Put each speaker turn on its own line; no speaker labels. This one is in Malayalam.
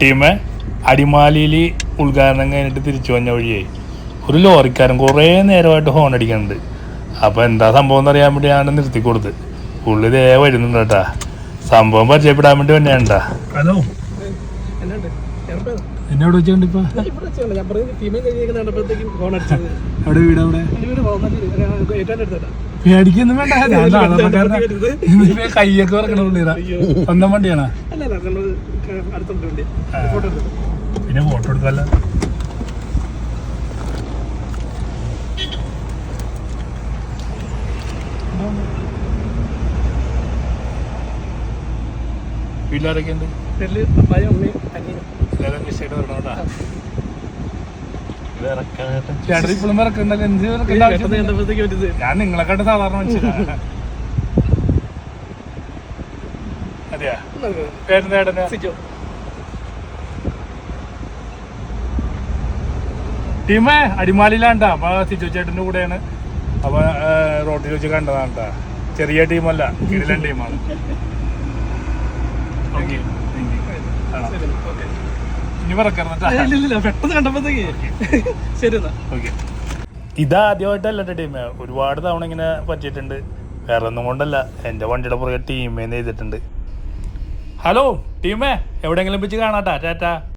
ടീമെ അടിമാലിയിൽ ഉദ്ഘാടനം കഴിഞ്ഞിട്ട് തിരിച്ചു വന്ന വഴിയേ ഒരു ലോറിക്കാരൻ കുറേ നേരമായിട്ട് ഹോൺ അടിക്കുന്നുണ്ട്. അപ്പോൾ എന്താ സംഭവം എന്ന് അറിയാൻ വേണ്ടി ഞാൻ നിർത്തി കൊടുത്ത്. പുള്ളി ദേ വരുന്നുണ്ട് കേട്ടാ. സംഭവം പരിചയപ്പെടാൻ വേണ്ടി തന്നെയാണ്ടാ
ഹലോ? എന്നെ എവിടെ വെച്ചിട്ടുണ്ട് ഇപ്പൊ? വീട് അവിടെ? പേടിക്കൊന്നും വേണ്ട. ഞാൻ കയ്യൊക്കെ വറക്കണ പുള്ളിയതാ സ്വന്തം വണ്ടിയാണോ.
പിന്നെ ഫോട്ടോ എടുക്കാല്ല വീട്ടിലാരൊക്കെ ഉണ്ട്
വീട്ടിൽ പപ്പായും അമ്മയും അനിയനും.
എല്ലാവരും വിഷയമായിട്ട് വരണം കേട്ടാ
ചേട്ടൻ ഇപ്പോഴും വറക്കണ്ടല്ലോ എന്ത് വറക്കണ്ട ആവശ്യം.
ഞാൻ നിങ്ങളെ കണ്ട് സാധാരണ മനുഷ്യനാണ് അതെയാ? പേരെന്താ. ടീമേ അടിമാലിയിലാണ്ടാ. അപ്പൊ സിജോ ചേട്ടന്റെ കൂടെയാണ്. അപ്പൊ റോട്ടിൽ വെച്ച് കണ്ടതാണ്. ചെറിയ ടീമല്ല കിടിലൻ ടീമാണ്. ഓക്കേ. ഇനി ആദ്യമായിട്ടല്ല
ഇല്ല, ഇല്ല, ഇല്ല, പെട്ടെന്ന് കണ്ടപ്പോഴത്തേക്ക്. ശരി എന്നാ.
ഓക്കെ. ഇതാദ്യമായിട്ടല്ല ടീമേ ഒരുപാട് തവണ ഇങ്ങനെ പറ്റിയിട്ടുണ്ട്. വേറെ ഒന്നും കൊണ്ടല്ല. എന്റെ വണ്ടിയുടെ പുറകെ ടീമേന്ന് ചെയ്തിട്ടുണ്ട് ഹലോ ടീമേ എവിടെങ്കിലും വെച്ച് കാണാട്ടാ ടാറ്റാ.